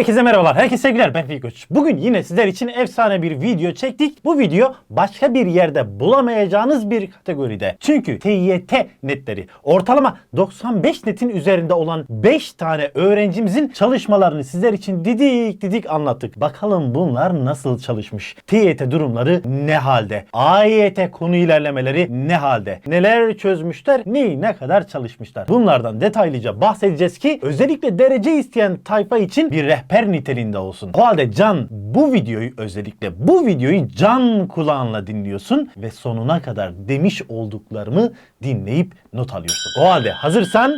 Herkese merhabalar, herkese sevgiler. Ben Fikri Koç. Bugün yine sizler için efsane bir video çektik. Bu video başka bir yerde bulamayacağınız bir kategoride. Çünkü TYT netleri ortalama 95 netin üzerinde olan 5 tane öğrencimizin çalışmalarını sizler için didik didik anlattık. Bakalım bunlar nasıl çalışmış? TYT durumları ne halde? AYT konu ilerlemeleri ne halde? Neler çözmüşler? Neyi ne kadar çalışmışlar? Bunlardan detaylıca bahsedeceğiz ki özellikle derece isteyen tayfa için bir rehber niteliğinde olsun. O halde Can bu videoyu özellikle bu videoyu can kulağınla dinliyorsun ve sonuna kadar demiş olduklarımı dinleyip not alıyorsun. O halde hazırsan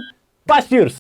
başlıyoruz.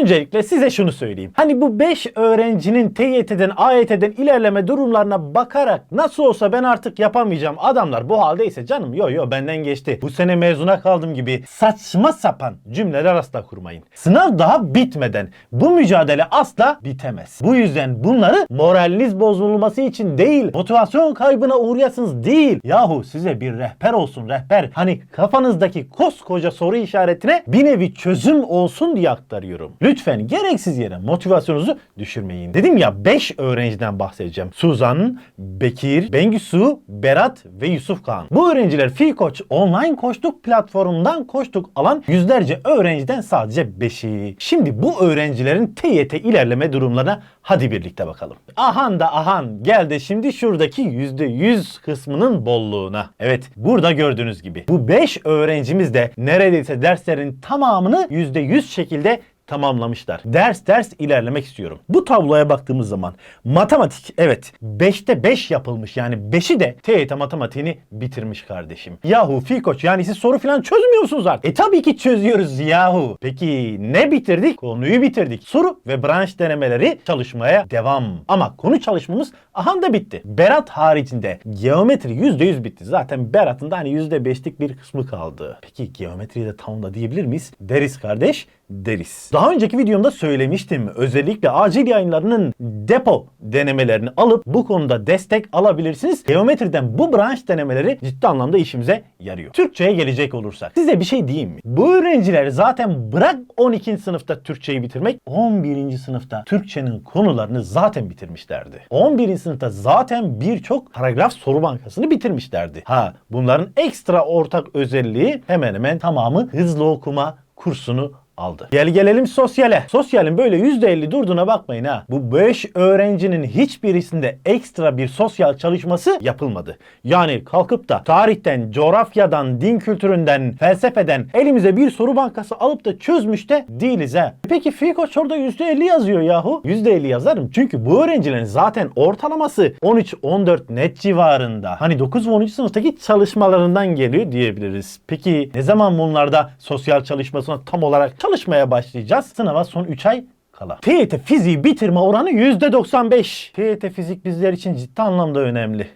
Öncelikle size şunu söyleyeyim. Hani bu 5 öğrencinin TYT'den, AYT'den ilerleme durumlarına bakarak nasıl olsa ben artık yapamayacağım. Adamlar bu haldeyse canım yo yo benden geçti. Bu sene mezuna kaldım gibi saçma sapan cümleler asla kurmayın. Sınav daha bitmeden bu mücadele asla bitemez. Bu yüzden bunları moraliniz bozulması için değil, motivasyon kaybına uğrayasınız değil. Yahu size bir rehber olsun rehber. Hani kafanızdaki koskoca soru işaretine bir nevi çözüm olsun diye aktarıyorum. Lütfen gereksiz yere motivasyonunuzu düşürmeyin. Dedim ya 5 öğrenciden bahsedeceğim. Suzan, Bekir, Bengisu, Berat ve Yusuf Kağan. Bu öğrenciler Fi Koç online koçluk platformundan koçluk alan yüzlerce öğrenciden sadece 5'i. Şimdi bu öğrencilerin TYT ilerleme durumlarına hadi birlikte bakalım. Ahan da ahan geldi şimdi şuradaki %100 kısmının bolluğuna. Evet burada gördüğünüz gibi bu 5 öğrencimiz de neredeyse derslerin tamamını %100 şekilde tamamlamışlar. Ders ders ilerlemek istiyorum. Bu tabloya baktığımız zaman matematik evet 5'te 5 yapılmış yani 5'i de TYT matematiğini bitirmiş kardeşim. Yahu Fikoç yani siz soru falan çözmüyor musunuz artık? E tabii ki çözüyoruz yahu. Peki ne bitirdik? Konuyu bitirdik. Soru ve branş denemeleri çalışmaya devam. Ama konu çalışmamız aha da bitti. Berat haricinde geometri %100 bitti. Zaten Berat'ın da hani %5'lik bir kısmı kaldı. Peki geometriyi de tamamla diyebilir miyiz? Deriz kardeş deriz. Daha önceki videomda söylemiştim. Özellikle acil yayınlarının depo denemelerini alıp bu konuda destek alabilirsiniz. Geometriden bu branş denemeleri ciddi anlamda işimize yarıyor. Türkçe'ye gelecek olursak size bir şey diyeyim mi? Bu öğrenciler zaten bırak 12. sınıfta Türkçeyi bitirmek 11. sınıfta Türkçenin konularını zaten bitirmişlerdi. 11. sınıfta zaten birçok paragraf soru bankasını bitirmişlerdi. Ha bunların ekstra ortak özelliği hemen hemen tamamı hızlı okuma kursunu aldı. Gel gelelim sosyale. Sosyalin böyle %50 durduğuna bakmayın ha. Bu 5 öğrencinin hiçbirisinde ekstra bir sosyal çalışması yapılmadı. Yani kalkıp da tarihten, coğrafyadan, din kültüründen, felsefeden elimize bir soru bankası alıp da çözmüş de değiliz ha. Peki Fikoç orada %50 yazıyor yahu. %50 yazarım. Çünkü bu öğrencilerin zaten ortalaması 13-14 net civarında. Hani 9 ve 10. sınıftaki çalışmalarından geliyor diyebiliriz. Peki ne zaman bunlarda sosyal çalışmasına tam olarak çalışmaya başlayacağız. Sınava son 3 ay kala. TYT fiziği bitirme oranı %95. TYT fizik bizler için ciddi anlamda önemli.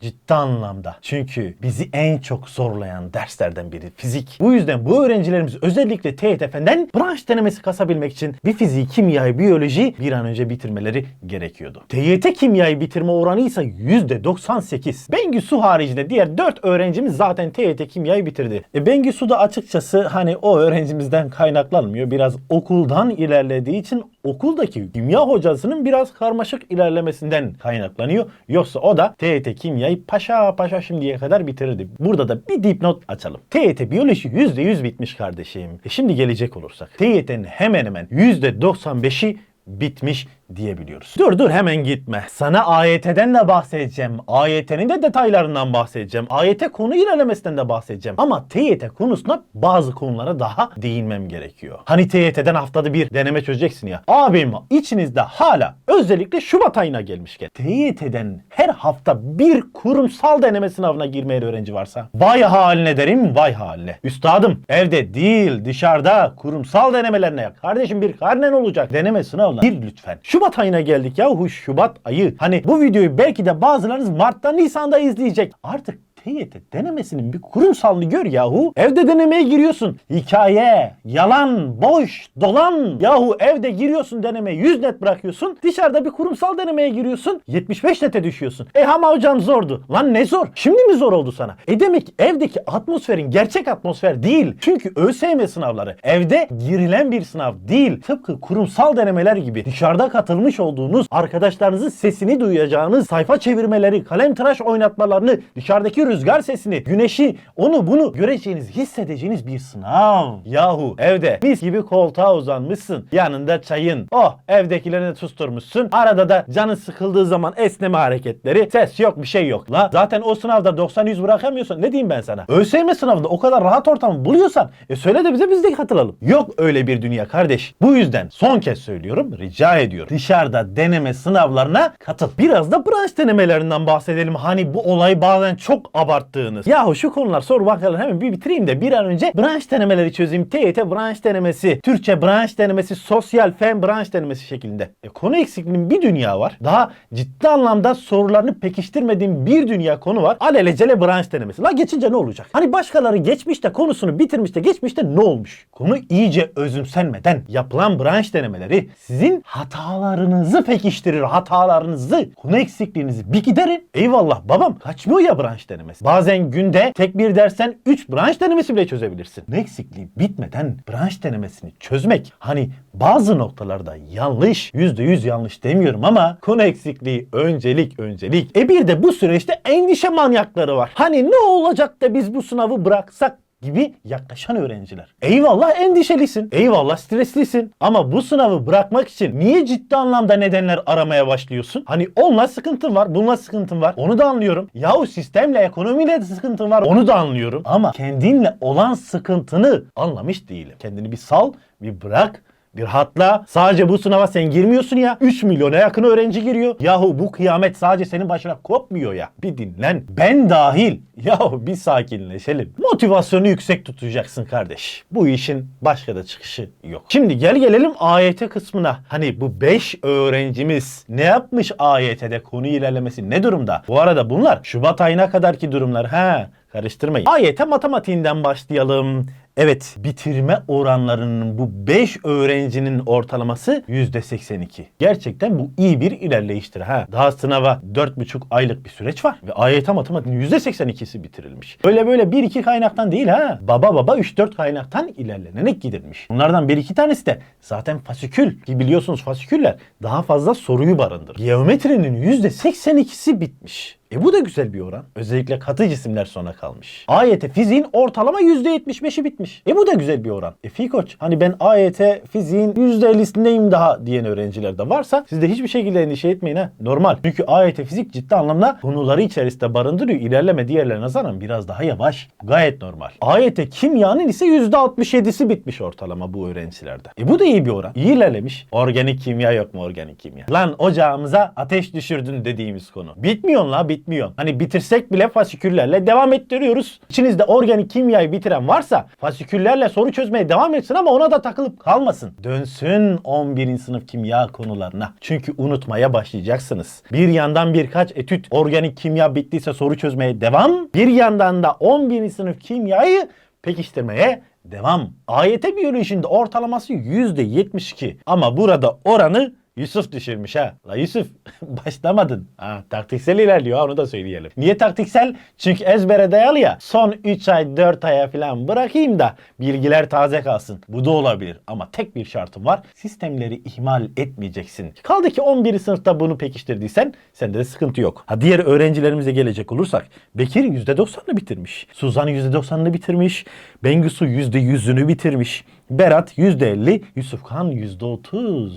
Ciddi anlamda. Çünkü bizi en çok zorlayan derslerden biri fizik. Bu yüzden bu öğrencilerimiz özellikle TYT Fen'den branş denemesi kasabilmek için bir fiziği, kimyayı, biyoloji bir an önce bitirmeleri gerekiyordu. TYT kimyayı bitirme oranı ise %98. Bengüsu haricinde diğer 4 öğrencimiz zaten TYT kimyayı bitirdi. E Bengüsu da açıkçası hani o öğrencimizden kaynaklanmıyor. Biraz okuldan ilerlediği için okuldaki kimya hocasının biraz karmaşık ilerlemesinden kaynaklanıyor. Yoksa o da TYT kimyayı paşa paşa şimdiye kadar bitirdi. Burada da bir dipnot açalım. TYT biyoloji %100 bitmiş kardeşim. E şimdi gelecek olursak. TYT'nin hemen hemen %95'i bitmiş diyebiliyoruz. Dur dur hemen gitme. Sana AYT'den de bahsedeceğim. AYT'nin de detaylarından bahsedeceğim. AYT konu ilerlemesinden de bahsedeceğim. Ama TYT konusuna bazı konulara daha değinmem gerekiyor. Hani TYT'den haftada bir deneme çözeceksin ya. Abim içinizde hala özellikle Şubat ayına gelmişken TYT'den her hafta bir kurumsal deneme sınavına girmeyen öğrenci varsa vay haline derim vay haline. Üstadım evde değil dışarıda kurumsal denemelerine. Kardeşim bir karnen olacak. Deneme sınavına gir lütfen. Şubat ayına geldik yahu Şubat ayı. Hani bu videoyu belki de bazılarınız Mart'ta Nisan'da izleyecek. Artık TYT denemesinin bir kurumsalını gör yahu. Evde denemeye giriyorsun. Hikaye, yalan, boş, dolan. Yahu evde giriyorsun denemeye 100 net bırakıyorsun. Dışarıda bir kurumsal denemeye giriyorsun. 75 nete düşüyorsun. E ama hocam zordu. Lan ne zor? Şimdi mi zor oldu sana? E demek ki evdeki atmosferin gerçek atmosfer değil. Çünkü ÖSYM sınavları evde girilen bir sınav değil. Tıpkı kurumsal denemeler gibi dışarıda katılmış olduğunuz arkadaşlarınızın sesini duyacağınız sayfa çevirmeleri, kalem tıraş oynatmalarını, dışarıdaki rüzgar sesini, güneşi, onu bunu göreceğiniz, hissedeceğiniz bir sınav. Yahu evde mis gibi koltuğa uzanmışsın. Yanında çayın. Oh evdekilerini susturmuşsun. Arada da canın sıkıldığı zaman esneme hareketleri. Ses yok bir şey yok. La zaten o sınavda 90-100 bırakamıyorsan ne diyeyim ben sana? ÖSYM sınavında o kadar rahat ortamı buluyorsan e söyle de bize biz de katılalım. Yok öyle bir dünya kardeş. Bu yüzden son kez söylüyorum rica ediyorum. Dışarıda deneme sınavlarına katıl. Biraz da branş denemelerinden bahsedelim. Hani bu olay bazen çok abarttığınız. Yahu şu konular sor bakalım hemen bir bitireyim de bir an önce branş denemeleri çözeyim. TYT branş denemesi, Türkçe branş denemesi, sosyal fen branş denemesi şeklinde. E, konu eksikliğinin bir dünya var. Daha ciddi anlamda sorularını pekiştirmediğim bir dünya konu var. Alelacele branş denemesi. La geçince ne olacak? Hani başkaları geçmişte konusunu bitirmiş de geçmişte ne olmuş? Konu iyice özümsenmeden yapılan branş denemeleri sizin hatalarınızı pekiştirir. Hatalarınızı, konu eksikliğinizi bir giderin. Eyvallah babam kaçmıyor ya branş denemesi. Bazen günde tek bir dersten 3 branş denemesi bile çözebilirsin. Konu eksikliği bitmeden branş denemesini çözmek hani bazı noktalarda yanlış, %100 yanlış demiyorum ama konu eksikliği öncelik öncelik. E bir de bu süreçte endişe manyakları var. Hani ne olacak da biz bu sınavı bıraksak gibi yaklaşan öğrenciler. Eyvallah endişelisin. Eyvallah streslisin. Ama bu sınavı bırakmak için niye ciddi anlamda nedenler aramaya başlıyorsun? Hani onunla sıkıntın var, bununla sıkıntın var. Onu da anlıyorum. Yahu sistemle, ekonomiyle de sıkıntın var. Onu da anlıyorum. Ama kendinle olan sıkıntını anlamış değilim. Kendini bir sal, bir bırak. Bir hatla sadece bu sınava sen girmiyorsun ya 3 milyona yakın öğrenci giriyor. Yahu bu kıyamet sadece senin başına kopmuyor ya. Bir dinlen. Ben dahil. Yahu bir sakinleşelim. Motivasyonu yüksek tutacaksın kardeş. Bu işin başka da çıkışı yok. Şimdi gel gelelim AYT kısmına. Hani bu 5 öğrencimiz ne yapmış AYT'de konu ilerlemesi ne durumda? Bu arada bunlar Şubat ayına kadarki durumlar. Ha karıştırmayın. AYT matematiğinden başlayalım. Evet bitirme oranlarının bu 5 öğrencinin ortalaması %82. Gerçekten bu iyi bir ilerleyiştir. Ha. Daha sınava 4,5 aylık bir süreç var. Ve AYT matematiğinin %82'si bitirilmiş. Öyle böyle 1-2 kaynaktan değil ha. Baba baba 3-4 kaynaktan ilerlenerek gidilmiş. Bunlardan 1-2 tanesi de zaten fasikül. Ki biliyorsunuz fasiküller daha fazla soruyu barındırır. Geometrinin %82'si bitmiş. E bu da güzel bir oran. Özellikle katı cisimler sona kalmış. AYT fiziğin ortalama %75'i bitmiş. E bu da güzel bir oran. E Fikoç hani ben AYT fiziğin %50'sindeyim daha diyen öğrenciler de varsa siz de hiçbir şekilde endişe etmeyin ha. Normal. Çünkü AYT fizik ciddi anlamda konuları içerisinde barındırıyor. İlerleme diğerlerine nazaran biraz daha yavaş. Gayet normal. AYT kimyanın ise %67'si bitmiş ortalama bu öğrencilerde. E bu da iyi bir oran. İyi ilerlemiş. Organik kimya yok mu organik kimya? Lan ocağımıza ateş düşürdün dediğimiz konu. Bitmiyor la bitmiyor. Hani bitirsek bile fasiküllerle devam ettiriyoruz. İçinizde organik kimyayı bitiren varsa fasiküllerle soru çözmeye devam etsin ama ona da takılıp kalmasın. Dönsün 11. sınıf kimya konularına. Çünkü unutmaya başlayacaksınız. Bir yandan birkaç etüt organik kimya bittiyse soru çözmeye devam. Bir yandan da 11. sınıf kimyayı pekiştirmeye devam. AYT biyolojisinde ortalaması %72. Ama burada oranı Yusuf düşürmüş ha. La Yusuf başlamadın. Ha, taktiksel ilerliyor onu da söyleyelim. Niye taktiksel? Çünkü ezbere dayalı ya. Son 3 ay 4 aya falan bırakayım da bilgiler taze kalsın. Bu da olabilir ama tek bir şartım var. Sistemleri ihmal etmeyeceksin. Kaldı ki 11. sınıfta bunu pekiştirdiysen sende de sıkıntı yok. Ha diğer öğrencilerimize gelecek olursak Bekir %90'ını bitirmiş. Suzan %90'ını bitirmiş. Bengisu %100'ünü bitirmiş. Berat %50, Yusuf Kan %30.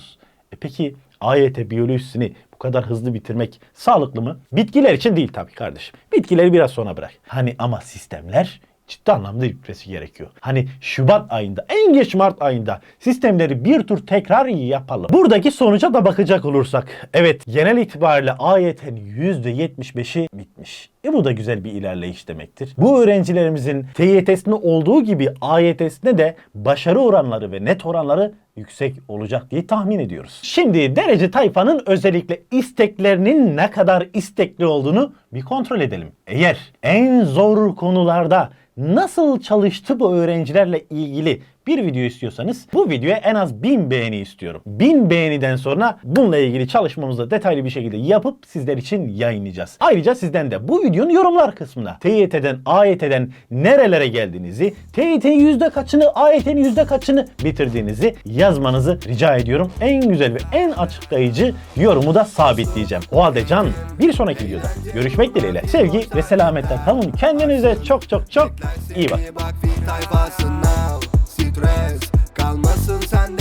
E peki AYT biyolojisini bu kadar hızlı bitirmek sağlıklı mı? Bitkiler için değil tabii kardeşim. Bitkileri biraz sonra bırak. Hani ama sistemler ciddi anlamda bitmesi gerekiyor. Hani Şubat ayında en geç Mart ayında sistemleri bir tur tekrar yapalım. Buradaki sonuca da bakacak olursak evet genel itibariyle AYT'nin %75'i bitmiş. E bu da güzel bir ilerleyiş demektir. Bu öğrencilerimizin TYT'sinde olduğu gibi AYT'sinde de başarı oranları ve net oranları yüksek olacak diye tahmin ediyoruz. Şimdi derece tayfanın özellikle isteklerinin ne kadar istekli olduğunu bir kontrol edelim. Eğer en zor konularda nasıl çalıştı bu öğrencilerle ilgili bir video istiyorsanız bu videoya en az 1000 beğeni istiyorum. 1000 beğeniden sonra bununla ilgili çalışmamızı detaylı bir şekilde yapıp sizler için yayınlayacağız. Ayrıca sizden de bu videonun yorumlar kısmına TYT'den, AYT'den nerelere geldiğinizi, TYT'nin yüzde kaçını, AYT'nin yüzde kaçını bitirdiğinizi yazmanızı rica ediyorum. En güzel ve en açıklayıcı yorumu da sabitleyeceğim. O halde can bir sonraki videoda görüşmek dileğiyle. Sevgi ve selametle kalın. Kendinize çok çok çok iyi bakın stres Kalmasın sen